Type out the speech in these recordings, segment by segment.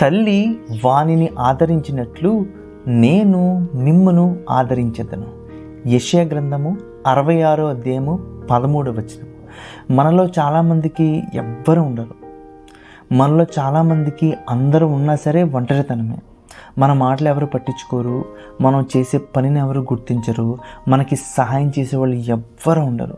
తల్లి వానిని ఆదరించినట్లు నేను మిమ్మను ఆదరించదను. యశయ గ్రంథము అరవై ఆరో అధ్యాయము పదమూడు వచనం. మనలో చాలామందికి ఎవ్వరు ఉండరు. మనలో చాలామందికి అందరూ ఉన్నా సరే ఒంటరితనమే. మన మాటలు ఎవరు పట్టించుకోరు? మనం చేసే పనిని ఎవరు గుర్తించరు? మనకి సహాయం చేసే వాళ్ళు ఎవ్వరు ఉండరు.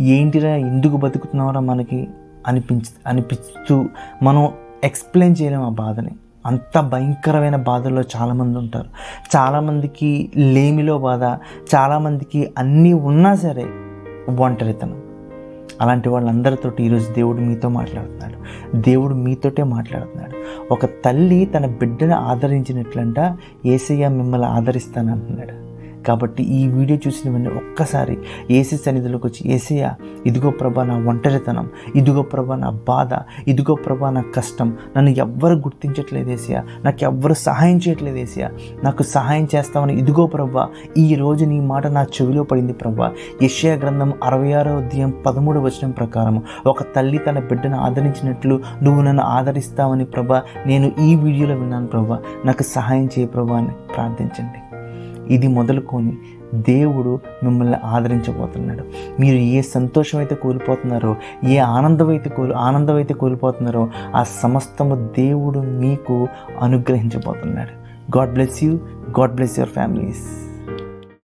ఏంటిరా ఎందుకు బతుకుతున్నారా మనకి? అనిపించ అనిపిస్తూ మనం ఎక్స్ప్లెయిన్ చేయలేము ఆ బాధని. అంత భయంకరమైన బాధల్లో చాలామంది ఉంటారు. చాలామందికి లేమిలో బాధ చాలామందికి అన్నీ ఉన్నా సరే ఒంటరితనం. అలాంటి వాళ్ళందరితో ఈరోజు దేవుడు మీతో మాట్లాడుతున్నాడు. దేవుడు మీతోటే మాట్లాడుతున్నాడు. ఒక తల్లి తన బిడ్డను ఆదరించినట్లంట ఏసయ్య మిమ్మల్ని ఆదరిస్తానంటున్నాడు. కాబట్టి ఈ వీడియో చూసిన వెంటనే ఒక్కసారి ఏసీ సన్నిధిలోకి వచ్చి ఏసయ్య ఇదిగో ప్రభా నా ఒంటరితనం ఇదిగో ప్రభా నా బాధ ఇదిగో ప్రభా నా కష్టం నన్ను ఎవ్వరు గుర్తించట్లేదు ఏసయ్య నాకు ఎవ్వరు సహాయం చేయట్లేదు ఏసయ్య నాకు సహాయం చేస్తామని ఇదిగో ప్రభా ఈ రోజు నీ మాట నా చెవిలో పడింది ప్రభా. యెషయా గ్రంథం అరవై ఆరో అధ్యాయం పదమూడు వచనం ప్రకారం ఒక తల్లి తన బిడ్డను ఆదరించినట్లు నువ్వు నన్ను ఆదరిస్తావని ప్రభా నేను ఈ వీడియోలో విన్నాను ప్రభా నాకు సహాయం చేయ ప్రభా అని ప్రార్థించండి. ఇది మొదలుకొని దేవుడు మిమ్మల్ని ఆదరించబోతున్నాడు. మీరు ఏ సంతోషం అయితే కోల్పోతున్నారో ఏ ఆనందం అయితే కోల్ ఆనందం అయితే కోల్పోతున్నారో ఆ సమస్తము దేవుడు మీకు అనుగ్రహించబోతున్నాడు. God bless you God bless your families